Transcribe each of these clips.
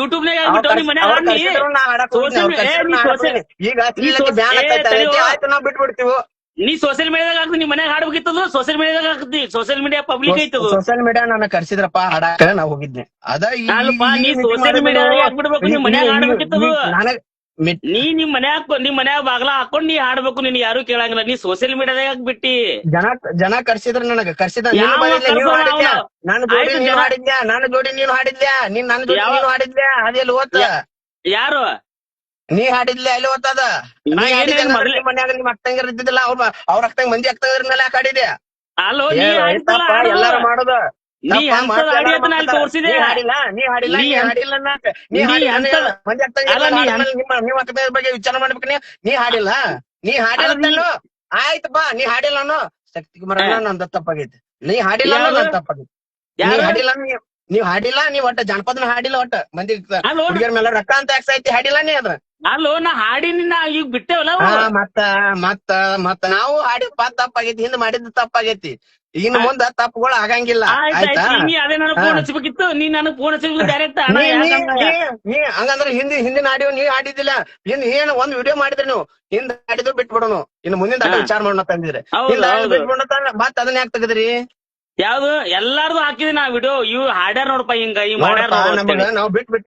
YouTube ನಾಗ ಆಗ್ಬಿಟ್ಟು ನಿಮ್ ಮನ್ಯಾಗ ಅವ್ರ್ ಹಾಡ್ನಿ ಕರ್ಸಿದ್ರು ನಾ ಹಾಡಕ್ ಹೋಗಿದ್ನಿ, ಅವ್ರ್ Social- ಏ, ಕರ್ಸಿದ್ರು ನೀ ನಾ ಹಾಡಕ್ social- ಈಗ. ಆಯ್ತು ನಾವ್ ಬಿಟ್ಬಿಡ್ತೀವಿ? ನೀ ಸೋಷಿಯಲ್ ಮೀಡಿಯಾದಾಗ ಹಾಕ್ತಿ ನಿಮ್ ಮನ್ಯಾಗ ಹಾಡ್ಬೇಕಿತ್ತದು ಸೋಷಿಯಲ್ ಮೀಡಿಯಾದಾಗ ಹಾಕ್ತಿ ಸೋಷಿಯಲ್ ಮೀಡಿಯಾ ಪಬ್ಲಿಕ್ ಐತದು. ಸೋಷಿಯಲ್ ಮೀಡಿಯಾ ನನ್ನ ಕರ್ಸಿದ್ರಪ್ಪ ಹಾಡಾಕ ನಾ ಹೋಗಿದ್ದೆ ಅದ ನೀ ಸೋಶಿಯಲ್ social ಮಾಡಿದ್ರು- media ದಾಗ ಹಾಕ್ಬಿಡ್ಬೇಕು, ನಿಮ್ ಮನ್ಯಾಗ ಹಾಡ್ಬೇಕಿತ್ತದು. ನೀ ನಿಮ್ ಮನ್ಯಾಗ ನಿಮ್ ಮನ್ಯಾಗ ಬಾಗ್ಲ ಹಾಕೊಂಡ್ ನೀ ಹಾಡ್ಬೇಕು ನಿನ್ ಯಾರು ಕೇಳಂಗಿಲ್ಲ. ನೀ ಸೋಶಿಯಲ್ ಮೀಡಿಯಾದಾಗ ಬಿಟ್ಟಿ. ಜನ ಜನ ಕರ್ಸಿದ್ರ ನನಗ ಕರ್ಸಿದ? ನನ್ನ ಜೋಡಿ ನೀನು ಹಾಡಿದ್ಯಾ? ನನ್ನ ಜೋಡಿ ನೀನು ಹಾಡಿದ್ಯಾ? ನೀನ್ ನನ್ನ ಜೋಡಿ ನೀನು ಹಾಡಿದ್ಯಾ? ಅದೆಲ್ಲ ಓದ್ತ ಯಾರು? ನೀ ಹಾಡಿದ್ಲೆ? ಅಲ್ಲಿ ಓದ್ತದ ಮನ್ಯಾಗ ನಿಮ್ ಅಕ್ಕಂಗಿರ್ ಇದ್ದಿದ್ದಿಲ್ಲ ಅವ್ರ ಅವ್ರ ಅಕ್ಕಂಗ್ ಮಂದಿ ಅಕ್ಕಂಗಿರ ಮೇಲೆ ಯಾಕೆ ಹಾಡಿದ್ಯಾ? ಅಲ್ಲೋ ಎಲ್ಲಾರು ಮಾಡೋದು. ನೀ ತಪ್ಪ, ಎಂತದ್ ಮಾತ್ ಹಾಡಿ ಎಲ್ಲಾರು ಅಂತ ನಾ ಅಲ್ಲಿ ನೀ ಹಾಡಿಲ್ಲ ನೀ ಹಾಡಿಲ್ಲ ನೀ ನೀ ಹಾಡಿಲ್ಲ ನೀ ನೀ ಹಾಡಿಲ್ಲ ನೀ ಮಂದಿ ಅಲ್ಲ, ನೀ ನಿಮ್ಮ ನಿಮ್ಮ ಬಗ್ಗೆ ವಿಚಾರ ಮಾಡ್ಬೇಕು ನೀ ನೀ ಹಾಡಿಲ್ಲ ನೀ ಹಾಡಿಲ್ಲ ಆಯ್ತು ಅಂತೇನು? ನೀ ಹಾಡಿಲ್ಲ ಅನ್ನೋ ಶಕ್ತಿ ಕುಮಾರ್. ನಂದ ತಪ್ಪಾಗೈತಿ. ನೀ ಹಾಡಿಲ್ಲ ಅನ್ನೋ ತಪ್ಪಾಗೈತಿ. ನೀ? ಹಾಡಿಲ್ಲ ನೀ- ನೀವ್ ಹಾಡಿಲ್ಲ ನೀವ್ ಒಟ್ಟ ಜನಪದ ಹಾಡಿಲ್ಲ ಒಟ್ಟ. ಮಂದಿ ಹುಡುಗಿಯರ ಮೇಲೆ ರೊಕ್ಕ ಅಂತ ಯಾಕೆ ಐತಿ ಹಾಡಿಲ್ಲ ನೀ ಅದ್ರ ಅಲ್ಲೋ ನಾ ಹಾಡಿನಿ ನಾ ಈಗ ಬಿಟ್ಟೇವಲ್ಲ ಮತ್ತ ಮತ್ತ ಮತ್ತ. ನಾವು ಹಾಡಿಪ್ಪ ತಪ್ಪಾಗೈತಿ ಹಿಂದ್ ಮಾಡಿದ್ದು ತಪ್ಪಾಗೈತಿ. ಇನ್ನು ಮುಂದ ತಪ್ಪುಗಳು ಆಗಂಗಿಲ್ಲ. ಆಯ್ತ್ ನೀ ಅದೇ ನನಗೆ ಫೋನ್. ಹಚ್ಬೇಕಿತ್ತು. ನೀ ನನಗೆ ಫೋನ್ ಡೈರೆಕ್ಟ್ ಹಂಗಂದ್ರೆ ಹಿಂದಿ ಹಿಂದಿನ ಆಡಿಯೋ ನೀ ಆಡಿದ್ದಿಲ್ಲ ಇನ್ ಏನ್ ಒಂದ್ ವಿಡಿಯೋ ಮಾಡಿದ್ರಿ ನೀವು ಹಿಂದ ಆಡಿದ್ರು ಬಿಟ್ಬಿಡೋನು. ಇನ್ನು ಮುಂದಿನ ಆಟ ವಿಚಾರ ಮಾಡೋಣ ತಂದಿದ್ರೆ. ಮತ್ತ ಅದನ್ನ ಯಾಕೆ ತೆಗದ್ರಿ ಯಾವ್ದು? ಎಲ್ಲಾರ್ದು ಹಾಕಿದ್ವಿ ನಾ ವಿಡಿಯೋ ಇವ್ ಹಾಡ್ಯಾರ ನೋಡಪ್ಪ ಹಿಂಗ ಮಾಡ್ಯಾರ ನಾವ್ ಬಿಟ್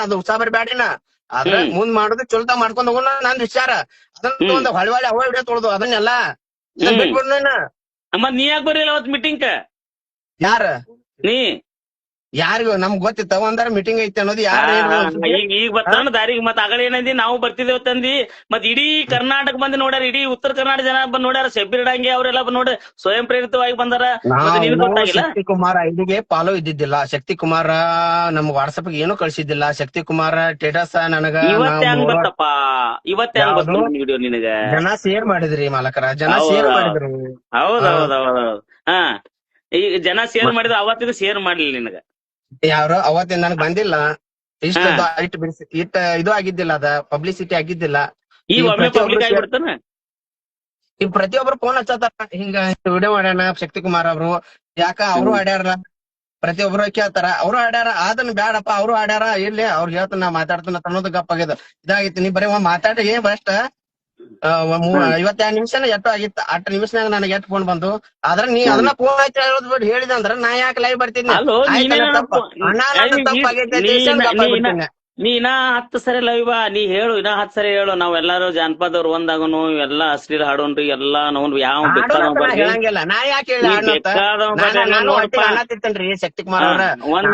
ಅದು ಉತ್ಸಾಹ ಬರ್ಬ್ಯಾಡ್ರಿನ ಆದ್ರ ಹ್ಮ್. ಮುಂದ್ ಮಾಡೋದು ಚೊಲ್ತಾ ಮಾಡ್ಕೊಂಡ್ ಹೋಗೋಣ ನಂದ್ ವಿಚಾರ ಅದನ್ನ. ಒಂದು ಹೊಳಿ ಹೊಳಿ ಅವ ಹಿಡಿಯ ತೊಳ್ದು ಅದನ್ನೆಲ್ಲ. ಬಿಟ್ಬಿಡ್ನ ಅಮ್ಮ ನೀ ಯಾಕೆ ಬರಲಿಲ್ಲ ಅವತ್ ಮೀಟಿಂಗ್ ಯಾರ ನೀ ಯಾರಿಗೂ ನಮ್ಗ್ ಗೊತ್ತಿತ್ತ ಒಂದಾರ ಮೀಟಿಂಗ್ ಐತಿ ಅನ್ನೋದು ಯಾರು ಈಗ ಈಗ ಬರ್ತಾನ ದಾರಿಗೆ ಮತ್ ಆಗಲೇ ಏನಂದಿ? ನಾವು ಬರ್ತಿದ್ದೇವ್ ತಂದಿ. ಮತ್ ಇಡೀ ಕರ್ನಾಟಕ ಬಂದ್ ನೋಡ್ಯಾರ ಇಡೀ ಉತ್ತರ ಕರ್ನಾಟಕ ಜನ ಬಂದ್ ನೋಡ್ಯಾರ ಶಬ್ಬೀರ್ ಡಂಗೆ ಅವರೆಲ್ಲ ಬಂದ್ ನೋಡ್ರಿ ಸ್ವಯಂ ಪ್ರೇರಿತವಾಗಿ ಬಂದಾರ. ಶಕ್ತಿ ಕುಮಾರ ಇಲ್ಲಿಗೆ ಫಾಲೋ ಇದ್ದಿದ್ದಿಲ್ಲ. ಶಕ್ತಿ ಕುಮಾರ ನಮ್ಗ್ ವಾಟ್ಸಪ್ ಏನು ಕಳ್ಸಿದ್ದಿಲ್ಲ. ಶಕ್ತಿ ಕುಮಾರ ಸ್ಟೇಟಸ್ ನನಗ ಇವತ್ತ ಹೆಂಗ್ ಬರ್ತಪ್ಪ. ಇವತ್ತ ಹೆಂಗ್? ಬರ್ತ ವಿಡಿಯೋ ನಿನಗ. ಜನ ಶೇರ್ ಮಾಡಿದ್ರಿ ಮಾಲಕರ. ಜನ ಶೇರ್. ಮಾಡಿದ್ರು. ಹೌದೌದೌದೌದು ಹಾ. ಹೌದ್ ಹೌದ್ ಹೌದ್. ಹಾ. ಈಗ ಜನ ಶೇರ್ ಮಾಡಿದ್ರು ಅವತ್ತಿದ ಶೇರ್ ಮಾಡ್ಲಿಲ್ಲ ನಿನಗ. ಯಾರು ಅವತ್ತಿನ ನನಗ್ ಬಂದಿಲ್ಲ. ಇಷ್ಟ ಹಾ. ಇಟ್ ಬಿಡಿಸಿ ಇಟ್ ಇದು ಆಗಿದ್ದಿಲ್ಲ ಅದ ಪಬ್ಲಿಸಿಟಿ ಆಗಿದ್ದಿಲ್ಲ. ಈಗ ಈಗ ಒಮ್ಮೆ ಪ್ರತಿಯೊಬ್ರು ಪಬ್ಲಿಕ್ share- ಆಗಿಬಿಡ್ತಾನ ಈಗ ಪ್ರತಿಯೊಬ್ರು ಫೋನ್ ಹಚ್ಚತಾರ ಹಿಂಗ ವಿಡಿಯೋ ಮಾಡ್ಯಾನ ಶಕ್ತಿ ಕುಮಾರ್ ಅವರು. ಯಾಕ ಅವರು ಹ್ಮ್. ಪ್ರತಿಯೊಬ್ಬರು ಪ್ರತಿಯೊಬ್ರು ಕೇಳ್ತಾರ. ಅವ್ರು ಆಡ್ಯಾರ ಅದನ್ನ ಬ್ಯಾಡಪ್ಪ ಅವ್ರು ಆಡ್ಯಾರ ಇರ್ಲಿ ಅವ್ರು ಹೇಳ್ತಾನ ನಾ ಮಾತಾಡ್ತಾನ ಅನ್ನೋದು ಗಪ್ಪ ಆಗ್ಯದ ಇದಾಗಿತ್ತು ನೀ ಬರೀ ಒಂದ್ ಏನ್ ಬಸ್ಟ್ ಹ್ಮ್. ಐವತ್ತೆರಡು ನಿಮಿಷ ಎಟ್ಟು ಆಗಿತ್ತು. ಅಟ್ ನಿಮಿಷನಾಗ ನನಗೆ ಎಟ್ ಫೋನ್ ಬಂತು ಆದ್ರ ನೀ ಅದನ್ನ ಫೋನ್ ಆಯ್ತು ಹೇಳೋದ್ ಬಿಟ್ಟು ಹೇಳಿದ ಅಂದ್ರ ನಾ ಯಾಕೆ ಲೈವ್ ಬರ್ತೀನಿ ನೀನ ಹತ್ತು ಸರಿ ಲೈವ್ ನೀ ಹೇಳು ಇನ್ನ ಹತ್ತು ಸರಿ ಹೇಳು. ನಾವೆಲ್ಲಾರು ಜಾನಪದವ್ರು ಒಂದಾಗನು ಎಲ್ಲಾ ಅಶ್ಲೀಲ ಹಾಡೋನ್ರಿ ಎಲ್ಲಾ ನೋನ್ ಯಾವ ಹೇಳಂಗಿಲ್ಲ. ನಾ ಯಾಕೆ ಹೇಳಿ ಶಕ್ತಿ ಕುಮಾರ್ ಅವ್ರ. ಒಂದ್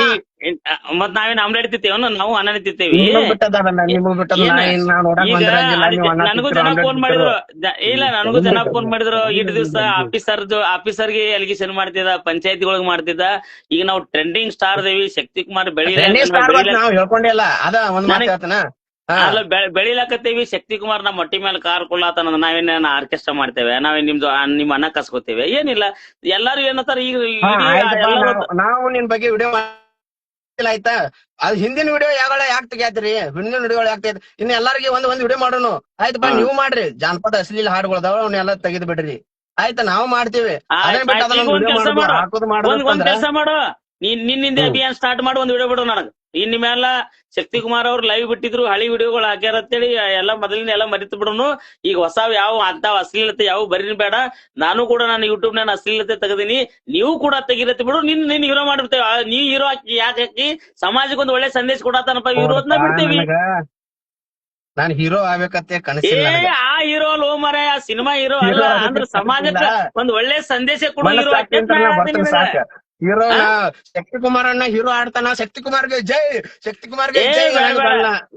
ನೀ- ಮತ್ ನಾವೇನ್ ಆಮ್ಲೆಟ್ ತಿಂತೇವನು ನಾವು ಅನ್ನ ಇಡ್ತಿತ್ತೇವಿ ನನಗೂ ಜನ ಫೋನ್. ಮಾಡಿದ್ರು. ಇಲ್ಲ ನನಗೂ ಜನ ಫೋನ್ ಮಾಡಿದ್ರು. ಇಟ್ ದಿವ್ಸ ಆಫೀಸರ್ ಆಫೀಸರ್ಗೆ ಅಲಿಗೇಷನ್ ಮಾಡ್ತಿದ್ದ ಒಳಗ್ ಮಾಡ್ತಿದ್ದ. ಈಗ ನಾವು ಟ್ರೆಂಡಿಂಗ್ ಸ್ಟಾರ್ ದೇವಿ ಶಕ್ತಿ ಕುಮಾರ್ ಬೆಳಿ Tennis star ಬಗ್ಗೆ ನಾವು ಹೇಳ್ಕೊಂಡಿಲ್ಲ ಅದ ಮಾತು ನನಗ್- ಅಲ್ಲ ಬೆಳ- ಬೆಳಿಲಕತ್ತೇವಿ ಶಕ್ತಿ ಕುಮಾರ್ ನಮ್ಮ ಮೊಟ್ಟಿ ಮೇಲೆ ಕಾರ್ ಕೊಡ್ಲಾತನ ನಾವೇನ ಆರ್ಕೆಸ್ಟ್ರಾ ಮಾಡ್ತೇವೆ ನಾವೇನ್ ನಿಮ್ದು ನಿಮ್ ಅನ್ನ ಕಸ್ಕೋತೇವೆ ಏನಿಲ್ಲ. ಎಲ್ಲಾರು ಏನತ್ತಾರ ಈಗ ನಾವು ನಿನ್ ಬಗ್ಗೆ ವಿಡಿಯೋ ಆಯ್ತಾ? ಅದ್ ಹಿಂದಿನ ವಿಡಿಯೋ ಯಾಗಳ ಯಾಕೆ ತೆಗಿಯಾತ್ರಿ? ಹಿಂದಿನ ವಿಡಿಯೋ ಯಾಕೆ ತೆಗಿಯಾತ್ರಿ ಇನ್ನು ಎಲ್ಲರಿಗೆ ಒಂದ್ ಒಂದ್ ವಿಡಿಯೋ ಮಾಡೋನು. ಆಯ್ತಪ್ಪ ಬಾ ನೀವು ಮಾಡ್ರಿ. ಜಾನಪದ ಅಶ್ಲೀಲ ಹಾಡುಗಳದಾವ ಅವನ್ನೆಲ್ಲ ತೆಗೆದು ಬಿಡ್ರಿ. ಆಯ್ತಾ ನಾವು ಮಾಡ್ತೀವಿ. ಆಯ್ತ್ ಆಯ್ತ್, ಕೆಲ್ಸ ಮಾಡು. ನಿನ್ನಿಂದ. ಅಭಿಯಾನ ಸ್ಟಾರ್ಟ್ ಮಾಡಿ ಒಂದ್ ವಿಡಿಯೋ ಬಿಡು ನನಗ್. ಇನ್ ಮ್ಯಾಲ ಶಕ್ತಿ ಕುಮಾರ್ ಅವ್ರು ಲೈವ್ ಬಿಟ್ಟಿದ್ರು ಹಳಿ ವಿಡಿಯೋಗಳು ಹಾಕ್ಯಾರ ಅಂತೇಳಿ ಎಲ್ಲ ಮೊದಲಿನ ಎಲ್ಲ ಮರಿತು ಬಿಡೋನು. ಈಗ ಹೊಸ ಯಾವ ಅಂತ ಅಶ್ಲೀಲತೆ ಯಾವ ಬರೀನ್ ಬೇಡ. ನಾನು ಕೂಡ ನಾನು ಯೂಟ್ಯೂಬ್ ನಾನು ಅಶ್ಲೀಲತೆ ತೆಗದೀನಿ. ನೀವು ಕೂಡ ತೆಗಿರತ್ತೆ ಬಿಡು. ನಿನ್ ನಿನ್ ಹೀರೋ ಮಾಡ್ಬಿಡ್ತೇವೆ. ಆ, ನೀ ಹೀರೋ ಹಾಕಿ ಯಾಕೆ ಹಾಕಿ? ಸಮಾಜಕ್ಕೆ ಒಂದ್ ಒಳ್ಳೆ ಸಂದೇಶ ಕೊಡತಾನಪ್ಪ ವಿರೋಧನ ಬಿಡ್ತೀವಿ. ನಾನು ಹೀರೋ ಆಗ್ಬೇಕಂತ ಕನಸಿಲ್ಲ ಆ ಹೀರೋ ಲೋ ಮರ ಆ ಸಿನಿಮಾ ಹೀರೋ ಅಲ್ಲ. ಅಂದ್ರೆ ಸಮಾಜಕ್ಕೆ. ಒಂದ್ ಒಳ್ಳೆ ಸಂದೇಶ ಕೊಡೋ ಹೀರೋ ಹೀರೋ ಶಕ್ತಿ ಕುಮಾರ್ ಅಣ್ಣ ಹೀರೋ ಆಡ್ತಾನ ಶಕ್ತಿ ಕುಮಾರ್ಗೆ ಜೈ ಶಕ್ತಿ ಕುಮಾರ್ಗೆ ಜೈ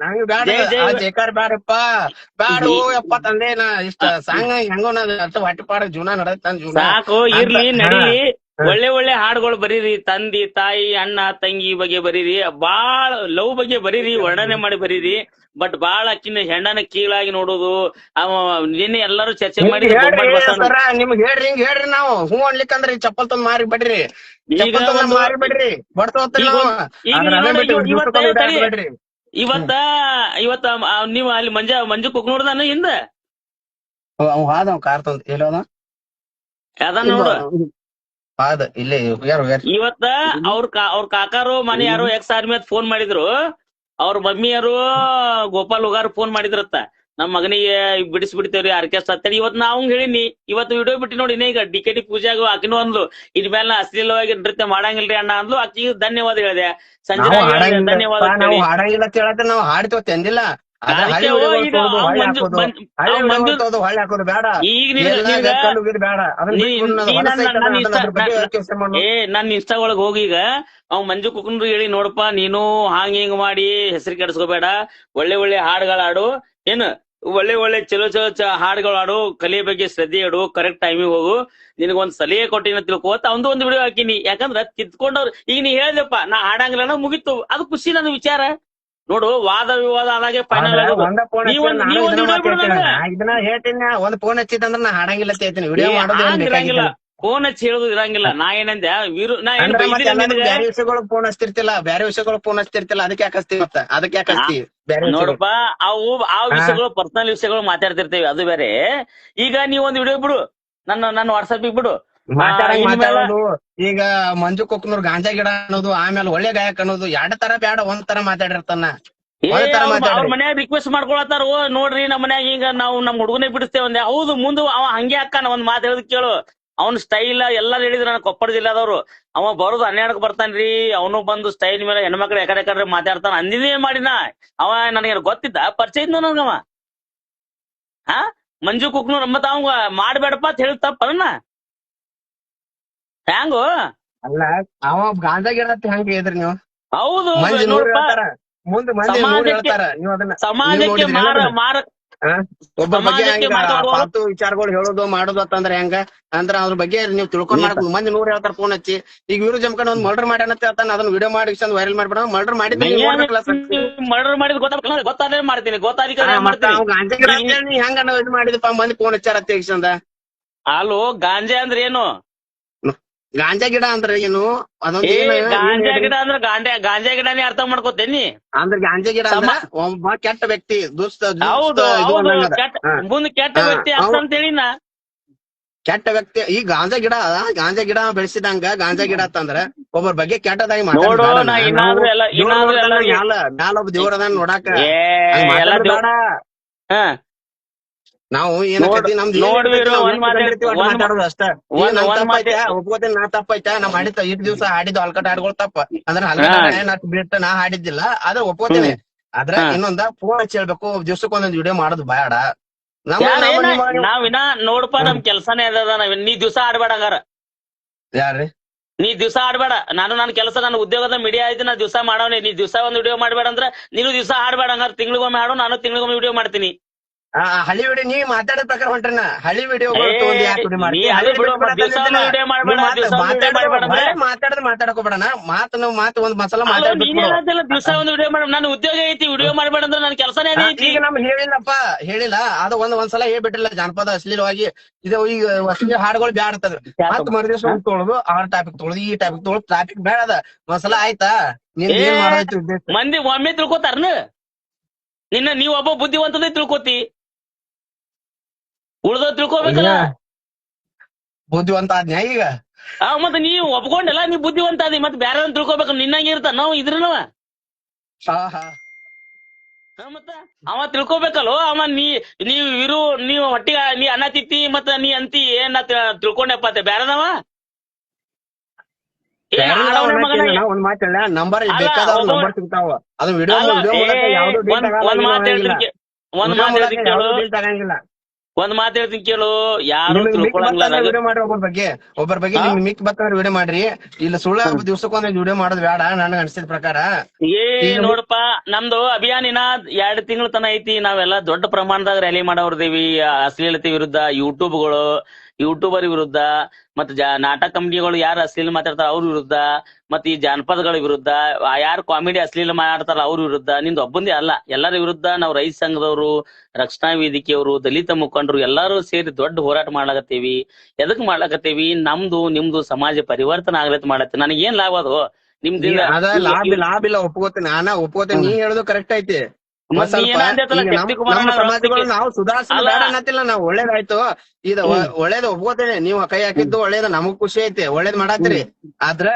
ನಂಗ್ ಬ್ಯಾಡ ಜೈಕಾರ್ ಬ್ಯಾಡಪ್ಪ ಬ್ಯಾಡ ಅಪ್ಪ ತಂದೆ ನಾ ಇಷ್ಟ. ಸಾಂಗ್ ಹೆಂಗೋ ನಾ ಅಷ್ಟ ಹೊಟ್ಟೆ ಪಾಡ. ಜೀವನ ನಡೆದ ಜೀವನ. ಸಾಕು ಇರ್ಲಿ. ನಡೀಲಿ. ಒಳ್ಳೆ ಒಳ್ಳೆ ಹಾಡುಗಳು ಬರೀರಿ ತಂದಿ ತಾಯಿ ಅಣ್ಣ ತಂಗಿ ಬಗ್ಗೆ ಬರೀರಿ ಬಾಳ ಲವ್ ಬಗ್ಗೆ ಬರೀರಿ ವರ್ಣನೆ ಮಾಡಿ ಬರೀರಿ ಬಟ್ ಬಾಳ ಅಕ್ಕಿನ ಹೆಣ್ಣನ ಕೀಳಾಗಿ ನೋಡೋದು ಅವ ನಿನ್ನೆ ಎಲ್ಲರೂ ಚರ್ಚೆ ಮಾಡಿ ನಿಮ್ಗೆ ಹೇಳ್ರಿ ಹಿಂಗ್ ಹೇಳ್ರಿ ನಾವು. ಹೂ ಅನ್ಲಿಕ್ಕಂದ್ರಿ ಚಪ್ಪಲ್ ತಂದ್ ಮಾರಿ ಬಿಡ್ರಿ. ಮಾರಿ ಬಿಡ್ರಿ. ಇವತ್ತ. ಇವತ್ತ ನೀವು ಅಲ್ಲಿ ಮಂಜ ಮಂಜು ಕುಕ್ನೋಡ್ದಾನ ಹಿಂದ? ಅವ್ ಹಾದ ಕಾರ್ ತಂದ್ ಎಲ್ಲಿ ಅದ ನೋಡು. ಇಲ್ಲೇ ಯಾರು ಯಾರು? ಇವತ್ತ ಅವ್ರ ಅವ್ರ ಕಾಕಾರು ಮನೆ ಯಾರು ಎಕ್ಸ್ ಆರ್ಮಿ ಅಂತ ಫೋನ್ ಮಾಡಿದ್ರು. ಅವ್ರ ಮಮ್ಮಿಯರು ಗೋಪಾಲ್ ಹುಗಾರ್ ಫೋನ್ ಮಾಡಿದ್ರತ್ತ. ನಮ್ ಮಗನಿಗೆ ಬಿಡಿಸಿ ಬಿಡ್ತೇವ್ರಿ ಆರ್ಕೆಸ್ಟ್ರಾ ಅಂತೇಳಿ ಇವತ್ ನಾವು ಹೇಳಿನಿ. ಇವತ್ತು ವಿಡಿಯೋ ಬಿಟ್ಟು ನೋಡಿ ಈಗ ಡಿ ಕೆ ಟಿ ಪೂಜಾಗ ಆಕಿನೂ ಅಂದ್ಲು ಇದ್ ಮೇಲೆ ಅಶ್ಲೀಲವಾಗಿ ನೃತ್ಯ ಮಾಡಂಗಿಲ್ರಿ ಅಣ್ಣ ಅಂದ್ಲು ಆಕಿಗೆ ಧನ್ಯವಾದ ಹೇಳಿದೆ. ಸಂಜೆ ಧನ್ಯವಾದ ನಾವು ಹಾಡಂಗಿಲ್ಲ ಅಂತ ಹೇಳತ್ತೆ ನಾವು ಹಾಡ್ತೇವೆ ಅಂದಿಲ್ಲ. ನನ್ ಇನ್ಸ್ಟಾ ಒಳಗ್ ಹೋಗಿ ಈಗ ಅವ್ ಮಂಜು ಕುಕುಂದ್ರ ಹೇಳಿ ನೋಡಪ್ಪ ನೀನು ಹಾಂಗ್ ಹಿಂಗ್ ಮಾಡಿ ಹೆಸರು ಕೆಡ್ಸ್ಕೋಬೇಡ. ಒಳ್ಳೆ ಒಳ್ಳೆ ಹಾಡುಗಳು ಹಾಡು. ಏನು ಒಳ್ಳೆ ಒಳ್ಳೆ ಚಲೋ ಚಲೋ ಚ ಹಾಡುಗಳು ಆಡು ಕಲಿಯ ಬಗ್ಗೆ ಶ್ರದ್ಧೆ ಇಡು. ಕರೆಕ್ಟ್ ಟೈಮಿಗೆ ಹೋಗು. ನಿನಗೊಂದ್ ಸಲಹೆ ಕೊಟ್ಟಿನ ತಿಳ್ಕೋತ ಅವಂದು ಒಂದು ವಿಡಿಯೋ ಹಾಕಿನಿ. ಯಾಕಂದ್ರ ತಿದ್ಕೊಂಡವ್ರು ಈಗ ನೀ ಹೇಳ್ದಪ್ಪ ನಾ ಹಾಡಂಗಿಲ್ಲ ಮುಗಿತು. ಅದು ಖುಷಿ ನನ್ನ ವಿಚಾರ. ನೋಡು ವಾದ ವಿವಾದ ಆದಾಗೆ ಫೈನಲ್ ಇದನ್ನ ಹೇಳ್ತೀನಿ ಒಂದ್ ಫೋನ್ ಹಚ್ಚಿದಂದ್ರ ನಾ ಹಾಡಂಗಿಲ್ಲ ಹೇಳ್ತೀನಿ. ವಿಡಿಯೋ ಫೋನ್ ಹಚ್ಚಿ ಹೇಳುದು ಇರಂಗಿಲ್ಲ. ನಾ ಏನಂದೆ? ವೀರು ನಾ ಬೇರೆ ಅಂದ್ರೆ ಮತ್ತೆ ಬೈದಿಲ್ಲ ಎಲ್ಲಾರು ನಿನಗೆ? ಬ್ಯಾರೆ ವಿಷಯಗಳು ಫೋನ್ ಹಚ್ತಿರ್ತಿಲ್ಲ ಬೇರೆ ವಿಷಯಗಳು ಫೋನ್ ಹಚ್ತಿರ್ತಿಲ್ಲ ಅದಕ್ಕೆ ಹಾಕಸ್ತೀವಿ ಮತ್ತ? ಅದಕ್ಕೆ ಹಾಕಸ್ತೀವಿ ನೋಡಪ್ಪ ಅವು ಆ ವಿಷಯಗಳು ಪರ್ಸನಲ್ ವಿಷಯಗಳು ಮಾತಾಡ್ತಿರ್ತೀವಿ. ಅದು ಬೇರೆ. ಈಗ ನೀವ್ ಒಂದ್ ವಿಡಿಯೋ ಬಿಡು. ನನ್ನ ನನ್ನ ವಾಟ್ಸಪ್ ಬಿಡು. ಮಾತಾಡಂಗ್ ಮಾತಾಡೋದು ಈಗ ಮಂಜು ಕೊಕ್ನೂರ್ ಗಾಂಜಾ ಗಿಡ ಅನ್ನೋದು ಆಮೇಲೆ ಒಳ್ಳೆ ಗಾಯಕ ಅನ್ನೋದು ಎರಡ್ ತರ ಬ್ಯಾಡ ಒಂದ್ ತರ ಮಾತಾಡಿರ್ತಾನ. ಅವ್ರ. ಮನ್ಯಾಗ ರಿಕ್ವೆಸ್ಟ್ ಮಾಡ್ಕೊಳತ್ತಾರ ಓ ನೋಡ್ರಿ ನಮ್ ಮನ್ಯಾಗ ಈಗ ನಾವು ನಮ್ ಹುಡುಗನೇ ಬಿಡಿಸ್ತೇವೆ ಅಂದೆ. ಹೌದು ಮುಂದೆ ಅವ ಹಂಗೆ ಅಕ್ಕನ ಒಂದ್ ಮಾತು ಹೇಳುದ್ ಕೇಳು. ಅವ್ನ ಸ್ಟೈಲ್ ಎಲ್ಲಾರು ಹೇಳಿದ್ರು ನನ್ ಕೊಪ್ಪಳ ಜಿಲ್ಲಾದವ್ರು ಅವ ಬರೋದು ಹನ್ನೆರಡಕ್ ಬರ್ತಾನ್ರಿ ಅವನು ಬಂದು ಸ್ಟೈಲ್ ಮೇಲೆ ಹೆಣ್ಮಕ್ಳು ಯಾಕಡೆ ಯಾಕಡೆ ಮಾತಾಡ್ತಾನ. ಅಂದಿನೇ ಮಾಡಿನ. ಅವ ನನಗೆ ಗೊತ್ತಿದ್ದ? ಪರಿಚಯ ಇದ್ದ ನನಗವ? ಹಾ? ಮಂಜು ಕುಕ್ನೂರ್ ಮತ್ತ ಅವಂಗ ಮಾಡ್ಬೇಡಪ್ಪ ಅಂತ ಹೇಳಿ ತಪ್ಪನ ಹ್ಯಾಂಗೋ? ಅಲ್ಲ ಅವ ಗಾಂಜಾ ಗಿಡ ಅಂತ ಹೆಂಗ್ ಹೇಳಿದ್ರಿ ನೀವು. ಹೌದು ಮಂದಿ ನೂರ್ ಹೇಳ್ತಾರ. ಮುಂದ್ ಮಂದಿ ನೂರ್ ಸಮಾಜಕ್ಕೆ- ಹೇಳ್ತಾರ. ನೀವು ಅದನ್ನ ಸಮಾಜಕ್ಕೆ ನೋಡಿದ್ರಿ ಮಾರ? ಮಾರ ಒಬ್ಬ ಬಗ್ಗೆ ಸಮಾಜಕ್ಕೆ ಹಂಗ ಮಾತಾಡುವವರು- ಫಾಲ್ತು ವಿಚಾರಗಳು ಹೇಳೋದು ಮಾಡೋದು ಅಂತಂದ್ರೆ ಹೆಂಗ? ಅಂದ್ರ ಅದ್ರ ಬಗ್ಗೆ ನೀವು ತಿಳ್ಕೊಂಡ್. ಮಾಡ್ಬೇಕು. ಮಂದಿ ನೂರ್ ಹೇಳ್ತಾರ ಫೋನ್ ಹಚ್ಚಿ. ಈಗ ಇವ್ರು ಜಮ್ಕಂಡ್ ಒಂದ್ ಮರ್ಡರ್ ಮಾಡ್ಯಾನ ಅಂತ ಹೇಳ್ತಾನ ಅದನ್ನ ವಿಡಿಯೋ ಮಾಡಿ ವೈರಲ್ ಮಾಡ್ಬಿಡ ಮರ್ಡರ್ ಮಾಡಿದ್ರೆ ಮರ್ಡರ್ ಮಾಡಿದ್ ಗೊತ್ತಾಗ ಗೊತ್ತಾದ್ರೆ ಮಾಡ್ತೀನಿ. ಗೊತ್ತಾದಿಕ ಮಾಡ್ತೀನಿ. ಹೆಂಗ ಇದು ಮಾಡಿದಪ್ಪ ಮಂದಿ ಫೋನ್ ಹಚ್ಚಾರ ಅಂತ ತಕ್ಷಣ ಅಲ್ಲೋ ಗಾಂಜಾ ಅಂದ್ರೆ ಏನು ಗಾಂಜಾ ಗಿಡ ಅಂದ್ರೆ ಏನು? ಅದೊಂದು ಏ ಏನು? ಗಾಂಜಾ ಗಿಡ ಅಂದ್ರೆ ಗಾಂಜಾ ಗಾಂಜಾ ಗಿಡನೇ ಅರ್ಥ ಮಾಡ್ಕೋತೇನಿ ಅಂದ್ರೆ ಗಾಂಜಾ ಗಿಡ ಅಂದ್ರ ಒಬ್ಬ ಕೆಟ್ಟ ವ್ಯಕ್ತಿ ದುಷ್ಟ ದುಷ್ಟ ಹೌದು ಇದು ಹೌದು ಅನ್ನಂಗದ. ಕೆಟ್ಟ ಹಾ. ಮುಂದ್ ಕೆಟ್ಟ ಹಾ, ವ್ಯಕ್ತಿ ಅರ್ಥ ಅವ- ಅಂತ ನಾ. ಕೆಟ್ಟ ವ್ಯಕ್ತಿ ಈ ಗಾಂಜಾ ಗಿಡ ಗಾಂಜಾ ಗಿಡ ಬೆಳೆಸಿದಂಗ ಗಾಂಜಾ ಗಿಡ ಅಂತಂದ್ರೆ ಒಬ್ಬರ ಬಗ್ಗೆ ಕೆಟ್ಟದಾಗಿ ನೋಡು ನಾ ಇನ್ನಾದ್ರೂ ಎಲ್ಲ ಇನ್ನಾದ್ರೂ ಎಲ್ಲ ಮ್ಯಾಲ ಒಬ್ಬ ದೇವ್ರ ಅದಾನ ನೋಡಾಕ. ಏ ಹಂಗ್ ಎಲ್ಲ ಮಾತಾಡೋದ್ ದೇವ್- ಬೇಡ. ಹಾ. ನಾವು ಏನ್ ನೋಡ್- ನಮ್ದು ಒಪ್ಕೋತೀನಿ ನಾ ತಪ್ಪೈತ ನಾ ಮಾಡಿದ ಇಟ್ ದಿವ್ಸ ಆಡಿದ್ದು ಅಲ್ಕಟ್ಟ ಹಾಡ್ಗಳು ತಪ್ಪ. ಅಂದ್ರೆ ಬಿಟ್ಟ ನಾ ಆಡಿದ್ದಿಲ್ಲ ಆದ್ರೆ ಒಪ್ಕೋತೀನಿ. ಆದ್ರ ಹಾ. ಇನ್ನೊಂದ ಫೋನ್ ಹಚ್ಚಿ ಹೇಳ್ಬೇಕು ದಿವ್ಸಕ್ಕೆ ಒಂದೊಂದ್ ವಿಡಿಯೋ ಮಾಡೋದು ಬೇಡ ನಾವಿನ ನೋಡಪ್ಪ ನಮ್ ಕೆಲ್ಸನೇ ಅದ ನಾವ್ ನೀ ದಿವ್ಸ ಆಡ್ಬೇಡ ಹಂಗಾರ. ಯಾರ್ರಿ? ನೀ ದಿವಸ ಆಡ್ಬೇಡ ನಾನು ನನ್ನ ಕೆಲಸ ನನ್ನ ಉದ್ಯೋಗದ ಮೀಡಿಯಾ ಐತಿ ನಾ ದಿವಸ ಮಾಡವನೇ. ನೀ ದಿವಸ ಒಂದ್ ವಿಡಿಯೋ ಮಾಡ್ಬೇಡ ಅಂದ್ರ ನೀನು ದಿವಸ ಆಡ್ಬೇಡ ಹಂಗಾರ. ತಿಂಗಳಿಗೊಮ್ಮೆ ಆಡು ನಾನು ತಿಂಗಳಿಗೊಮ್ಮೆ ವಿಡಿಯೋ ಮಾಡ್ತೀನಿ. ಆ, ಹಳಿ ವಿಡಿಯೋ ನೀವ್ ಮಾತಾಡೋ ಪ್ರಕಾರ ಹೊಂಟ್ರನ. ಹಳಿ ವಿಡಿಯೋ ಮಾತಾಡದ್ ಮಾತಾಡಕ್ ಹೋಗ್ಬೇಡ ಮಾತ್ ನಾವ್ ಮಾತ್ ಒಂದ್ ಮಸಾಲ ದಿವಸ ಒಂದ್ ವಿಡಿಯೋ ಮಾಡ. ನನ್ ಉದ್ಯೋಗ ಐತಿ ವಿಡಿಯೋ ಮಾಡ್ಬೇಡ ಅಂದ್ರೆ ನನ್ ಕೆಲಸನೇ ಐತಿ. ಈಗ ನಮ್ ಹೇಳಿಲ್ಲಪ್ಪ. ಹೇಳಿಲ್ಲ. ಅದ ಒಂದ್ ಒಂದ್ಸಲ ಹೇಳ್ಬಿಟ್ಟಿಲ್ಲ ಜಾನಪದ ಅಶ್ಲೀಲವಾಗಿ ಇದು ಈಗ ಅಶ್ಲೀಲ ಹಾಡುಗಳು ಬ್ಯಾಡ ಮತ್ ಮರುದಿವ್ಸ ಒಂದ್ ತೊಗೊಳೋದು ಆ ಟಾಪಿಕ್ ತೊಳ್ದು ಈ ಟಾಪಿಕ್ ತೊಳದು ಟಾಪಿಕ್ ಬೇಡ ಅದ. ಒಂದ್ಸಲ ಆಯ್ತಾ? ನಿನ್ ಏನ್ ಮಂದಿ ಒಮ್ಮೆ ತಿಳ್ಕೊತಾರನ? ನಿನ್ನ ನೀವ್ ಒಬ್ಬ ಬುದ್ಧಿವಂತದ ತಿಳ್ಕೊತಿ. ಉಳ್ದ ತಿಳ್ಕೊಬೇಕಲ್ಲ? ಬುದ್ಧಿವಂತ ಆದ್ನ್ಯಾ ಈಗ? ಆ ಮತ್ ನೀವ್ ಒಪ್ಕೊಂಡಲ್ಲ ನೀ ಬುದ್ಧಿವಂತ ಅದಿ ಮತ್ ಬ್ಯಾರ ತಿಳ್ಕೊಬೇಕು ನಿನ್ನಂಗೆ ಇರ್ತ ನಾವು ಇದ್ರನವ ಹಾ ಹಾ ಮತ್ತ? ಅವ ತಿಳ್ಕೋಬೇಕಲ್ಲ ಅವ ನೀ ನೀವ್ ಇರು ನೀವ್ ಹೊಟ್ಟಿ ನೀ ಅನ್ನ ತಿತ್ತಿ ಮತ್ತ ನೀ ಅಂತಿ ಏನ ತಿಳ್ಕೊಂಡೆಪ್ಪ ಅಂತ ಬ್ಯಾರದವ ಒಂದ್ ಮಾತು ಹೇಳ ನಂಬರ್ ಬೇಕಾದವ್ರ ನಂಬರ್ ಸಿಗ್ತಾವ. ಅದು ವಿಡಿಯೋ ಒಂದ್ ಮಾತ್ ಹೇಳ್ತೀನಿ ಒಂದ್ ಮಾತ್ ಹೇಳ್ತೀನಿ ಕೇಳು. ತಗಂಗಿಲ್ಲ ಒಂದ್ ಮಾತ್ ಹೇಳ್ತೀನಿ ಕೇಳು. ಯಾರು ತಿಳ್ಕೊಳಂಗಿಲ್ಲ ವಿಡಿಯೋ ಮಾಡ್ರಿ ಒಬ್ಬರ ಬಗ್ಗೆ. ಒಬ್ಬರ ಬಗ್ಗೆ? ನಿಮ್ಗೆ ಮಿಕ್ ಬರ್ತಾರ ವಿಡಿಯೋ ಮಾಡ್ರಿ. ಇಲ್ಲ ಸುಳ್ಳ ದಿವ್ಸಕ್ಕೊಂದ್ ವಿಡಿಯೋ ಮಾಡೋದು ಬೇಡ ನನಗೆ ಅನ್ಸಿದ ಪ್ರಕಾರ. ಏ ನೋಡಪ್ಪ ನಮ್ದು ಅಭಿಯಾನಿನ ಎರಡ್ ತಿಂಗಳ ತನ ಐತಿ. ನಾವೆಲ್ಲ ದೊಡ್ಡ ಪ್ರಮಾಣದಾಗ ರ್ಯಾಲಿ ಮಾಡವ್ರದೇವಿ ಅಶ್ಲೀಲತೆ ವಿರುದ್ಧ ಯೂಟ್ಯೂಬ್ಗಳು ಯೂಟ್ಯೂಬರ್ ವಿರುದ್ಧ ಮತ್ತ ಜಾ ನಾಟಕ ಕಂಪ್ನಿಗಳು ಯಾರು ಅಶ್ಲೀಲ ಮಾತಾಡ್ತಾರ ಅವ್ರ ವಿರುದ್ಧ ಮತ್ ಈ ಜಾನಪದಗಳ ವಿರುದ್ಧ ಯಾರು ಕಾಮಿಡಿ ಅಶ್ಲೀಲ ಮಾಡ್ತಾರ ಅವ್ರ ವಿರುದ್ಧ ನಿಂದು ಒಬ್ಬಂದೇ ಅಲ್ಲ. ಎಲ್ಲರ ವಿರುದ್ಧ ನಾವು ರೈತ ಸಂಘದವರು ರಕ್ಷಣಾ ವೇದಿಕೆಯವರು ದಲಿತ ಮುಖಂಡರು ಎಲ್ಲಾರು ಸೇರಿ ದೊಡ್ಡ ಹೋರಾಟ ಮಾಡ್ಲಾಕತ್ತೀವಿ. ಎದಕ್ ಮಾಡ್ಲಾಕತ್ತೀವಿ? ನಮ್ದು ನಿಮ್ದು ಸಮಾಜ ಪರಿವರ್ತನೆ ಆಗ್ಲತ್ ಮಾಡತ್ತೆ ನನಗೇನ್ ಏನ್ ಲಾಭ ಅದು? ನಿಮ್ದು ಲಾಭ ಲಾಭ ಇಲ್ಲ ಒಪ್ಕೋತೀನಿ. ನಾನ ಒಪ್ಕೋತೀನಿ. ನೀ ಹೇಳುದು ಕರೆಕ್ಟ್ ಐತಿ. ನೀ ನಾವು. ನಾವು. ಒಳ್ಳೇದಾಯ್ತು. ಇದ ಒಳ್ಳೇದ್ ಒಪ್ಕೋತೇನೆ. ನೀವು ಕೈ ಹಾಕಿದ್ದು ಒಳ್ಳೇದ ನಮಗ್ ಖುಷಿ ಐತಿ. ಒಳ್ಳೇದ್ ಮಾಡಾತ್ರಿ ಆದ್ರ.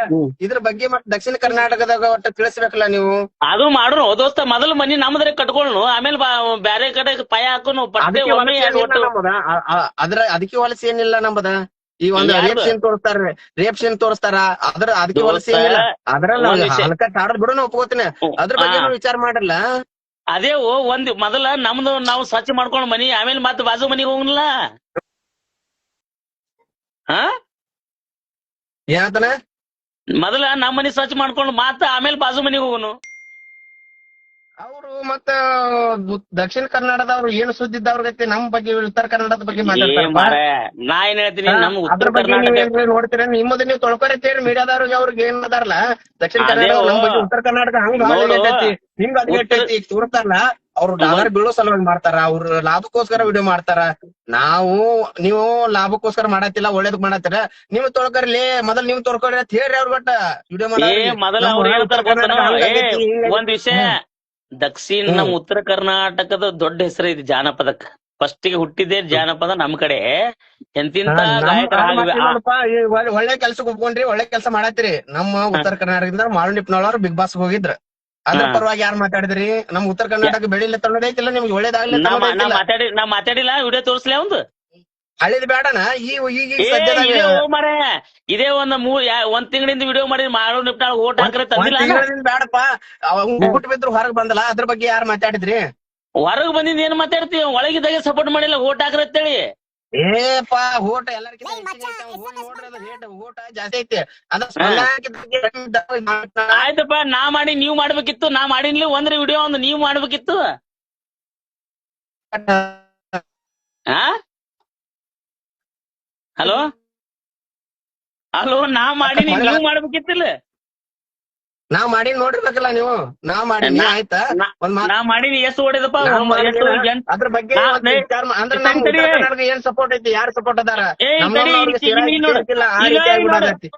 ಇದ್ರ ಬಗ್ಗೆ ಮತ್ ದಕ್ಷಿಣ ಕರ್ನಾಟಕದಾಗ ಒಟ್ಟ ತಿಳಿಸ್ಬೇಕಲ್ಲ ನೀವು? ಅದು ಮಾಡ್ರು. ದೋಸ್ತ ಮೊದಲು ಮನಿ ನಮ್ದ್ರ ಕಟ್ಕೊಳ್ಳು ಆಮೇಲೆ ಬ್ಯಾರೆ ಕಡೆ ಪಾಯ ಹಾಕೋನು. ಅದ್ರ ಅದಕ್ಕೆ ವಲಸೆ ಏನಿಲ್ಲ ನಮ್ಮದ? ಈ ಒಂದು? ರೇಪ್ ಸೀನ್ ತೋರಿಸ್ತಾರ ರೇಪ್ ಸೀನ್ ತೋರಿಸ್ತಾರ. ಅದ್ರ ಅದಕ್ಕೆ ವಲಸೆ ದೋಸ್ತ, ಏನಿಲ್ಲ ಅದ್ರಲ್ಲಿ ಬಿಡು ಒಪ್ಕೋತೀನಿ. ಅದ್ರ ಬಗ್ಗೆ. ವಿಚಾರ ಮಾಡಲ್ಲ ಅದೇ ಓ ಒಂದ್ ಮೊದಲ ನಮ್ದು ನಾವು ಸ್ವಚ್ಛ ಮಾಡ್ಕೊಂಡ್ ಮನಿ ಆಮೇಲೆ ಮತ್ತೆ ಬಾಜು ಮನಿಗೆ ಹೋಗಲ್ಲ ಹಾ? ಮೊದಲ ನಮ್ಮ ಮನಿ ಸ್ವಚ್ಛ ಮಾಡ್ಕೊಂಡು ಮಾತ ಆಮೇಲೆ ಬಾಜು ಮನಿಗೆ ಹೋಗುನು. ಅವರು ಮತ್ತ ದಕ್ಷಿಣ ಕನ್ನಡದವ್ರು ಏನು ಸುದ್ದಿ ಇದ್ದವ್ರ ಗತಿ ನಮ್ ಬಗ್ಗೆ ಉತ್ತರ ಕನ್ನಡದ ಬಗ್ಗೆ ಮಾತಾಡ್ತಾರೆ ನಾ ಏನ್ ಹೇಳ್ತೀನಿ ಹಾ, ನಮ್ ಅದ್ರ ಉತ್ತರ ಬಗ್ಗೆ ಕರ್ನಾಟಕ ನೀವೇನ್ರಿ ನೋಡ್ತೀರ? ನಿಮ್ಮದು ನೀವು ತೊಳ್ಕೊರಿತೀರಿ ಮೀಡಿಯಾದವ್ರಿಗೆ ಅವ್ರಿಗೆ ಏನ್ ಅದಾರಲ್ಲ? ದಕ್ಷಿಣ ಕನ್ನಡ ನಮ್ ಬಗ್ಗೆ ಉತ್ತರ ಕರ್ನಾಟಕ ಹಂಗ ಹಿಂಗ ನಿಮ್ಗೆ ಅದ್ಗಟ್ಟೈತಿ ಈಗ ತೋರ್ತಾರಲ್ಲ ಅವ್ರು ಡಾಲರ್ ಬೀಳೋ ಸಲುವಾಗಿ ಮಾಡ್ತಾರ ಅವ್ರ ಲಾಭಕ್ಕೋಸ್ಕರ ವಿಡಿಯೋ ಮಾಡ್ತಾರ. ನಾವು ನೀವು ಲಾಭಕ್ಕೋಸ್ಕರ ಮಾಡತ್ತಿಲ್ಲ ಒಳ್ಳೇದ್ ಮಾಡತ್ತೀರ. ನೀವು ತೊಳ್ಕರ್ಲಿ ಮೊದಲ್ ನೀವು ತೊಳ್ಕೊರಿ ಅಂತ ಹೇಳ್ರಿ ಅವ್ರ ಬಟ್ಟ. ವಿಡಿಯೋ? ಏ, ಒಂದ್ ವಿಷಯ ದಕ್ಷಿಣ ನಮ್ಮ ನಮ್ ಉತ್ತರ ಕರ್ನಾಟಕದ ದೊಡ್ಡ ಹೆಸರು ಇದೆ ಜಾನಪದಕ್ಕ. ಫಸ್ಟ್ಗೆ ಹುಟ್ಟಿದ್ದೆ ಜಾನಪದ ನಮ್ ಕಡೆ. ಎಂತಿಂತ ಒಳ್ಳೆ ಕೆಲ್ಸಕ್ ಒಪ್ಕೊಂಡ್ರಿ ಒಳ್ಳೆ ಕೆಲಸ ಮಾಡತ್ತೀರಿ. ನಮ್ಮ ಉತ್ತರ ಕರ್ನಾಟಕದಿಂದ ಮಾಳುನಿಪ್ನವ್ರು ಬಿಗ್ ಬಾಸ್ ಹೋಗಿದ್ರ. ಅದ್ರ. ಪರವಾಗಿ ಯಾರು ಮಾತಾಡಿದ್ರಿ? ನಮ್ ಉತ್ತರ ಕರ್ನಾಟಕ ಬೆಳಿಲ್ಲ ತನ್ನೋದೈತಿಲ್ಲ ನಿಮ್ಗೆ ಒಳ್ಳೇದಾಗ್ಲಿ ನಾ ನಾ ಮಾತಾಡಿ ನಾ ಮಾತಾಡಿಲ್ಲ ವಿಡಿಯೋ ತೋರಿಸ್ಲಿ ಒಂದು? ಹಳಿದ್ ಬೇಡನ ಈ ಈಗ ಇದೇ ಓ ಮಾರ್ರೆ, ಇದೇ ಒಂದ್ ಮೂರ್ ಯಾ- ಒಂದ್ ತಿಂಗಳಿಂದ ವಿಡಿಯೋ ಮಾಡಿ ಮಾಡೋ ನಿಪ್ಟಾಳ ಓಟ್ ಹಾಕ್ರೆ ತಂದಿಲ್ಲ ಬೇಡಪ್ಪ ಊಟ ಬಿದ್ರು ಹೊರಗ್ ಬಂದಲ್ಲ ಅದ್ರ ಬಗ್ಗೆ ಯಾರು ಮಾತಾಡಿದ್ರಿ? ಹೊರಗ್ ಬಂದಿದ್ ಏನ್ ಮಾತಾಡ್ತೀವಿ ಒಳಗಿದ್ದಾಗೆ ಸಪೋರ್ಟ್ ಮಾಡಿಲ್ಲ ಓಟ್ ಹಾಕ್ರಿ ಅಂತೇಳಿ. ಏಪ ಓಟ ಎಲ್ಲರಿಗಿಂತ ಓಟ ಜಾಸ್ತಿ ಐತಿ. ಆಯ್ತಪ್ಪ ನಾ ಮಾಡಿ ನೀವ್ ಮಾಡ್ಬೇಕಿತ್ತು ನಾ ಮಾಡಿನ್ಲಿ ಒಂದ್ರ ವಿಡಿಯೋ ಒಂದು ನೀವ್ ಮಾಡ್ಬೇಕಿತ್ತು. ಹಾ ಹಲೋ? ಹಲೋ ನಾ ಮಾಡಿ ನೀವು ಮಾಡ್ಬೇಕಿತ್ತಿಲ್ಲ? ನಾ ಮಾಡಿ ನೋಡಿರ್ಬೇಕಲ್ಲ ನೀವು. ನಾ ಮಾಡಿ ಆಯ್ತಾ? ನಾ- ಮಾಡಿ ಮಾಡೀನಿ ಎಷ್ಟು ಹೊಡೆದಪ್ಪ. ಎಂಟ್- ಅದ್ರ ಬಗ್ಗೆ ಅಂದ್ರೆ ಏನ್ ಸಪೋರ್ಟ್ ಐತಿ? ಯಾರು ಸಪೋರ್ಟ್ ಅದಾರ?